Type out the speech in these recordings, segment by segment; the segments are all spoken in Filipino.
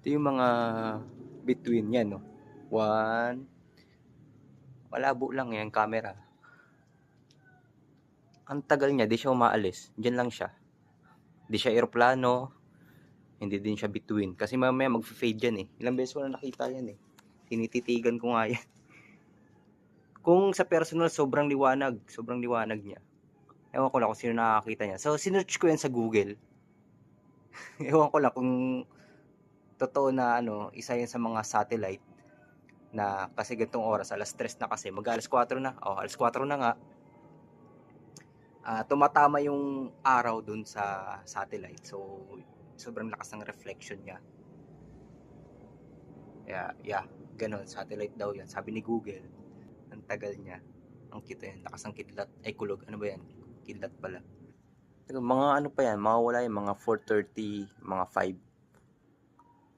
Ito yung mga between yan, no? One. Malabo lang yan, camera. Ang tagal niya, di siya umaalis. Diyan lang siya. Di siya aeroplano. Hindi din siya between. Kasi mamaya mag-fade yan eh. Ilang beses ko na nakita yan eh. Tinititigan ko nga yan. Kung sa personal, sobrang liwanag. Sobrang liwanag niya. Ewan ko lang kung sino nakakita niya. So, sinearch ko yan sa Google. Ewan ko lang kung totoo na ano, isa yan sa mga satellite na kasi gantong oras, alas 3 na kasi, mag alas 4 na. Oh, alas 4 na nga. Ah, tumatama yung araw dun sa satellite. So, sobrang lakas ng reflection niya. Yeah, yeah, ganun, satellite daw yan. Sabi ni Google, ang tagal niya. Ang kita yan, lakas ng kidlat. Ay, kulog. Ano ba yan? Kidlat pala. Mga ano pa yan, mawawala yung mga 4.30, mga 5.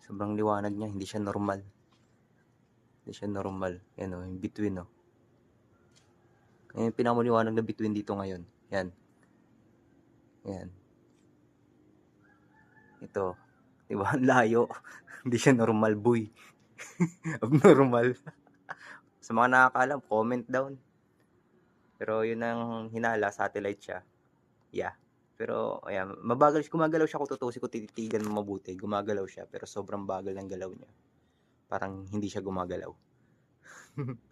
Sobrang liwanag niya, hindi siya normal. Hindi siya normal. Yan o, yung between o. Yan yung pinakamaliwanag na between dito ngayon. Yan. Yan. Ito. Diba? Layo. hindi siya normal, boy. Abnormal. Sa mga nakakaalam, comment down. Pero yun ang hinala, satellite siya. Yeah. Pero, ayan, mabagal, gumagalaw siya kung tutusin ko tititigan mo mabuti. Gumagalaw siya, pero sobrang bagal ng galaw niya. Parang hindi siya gumagalaw.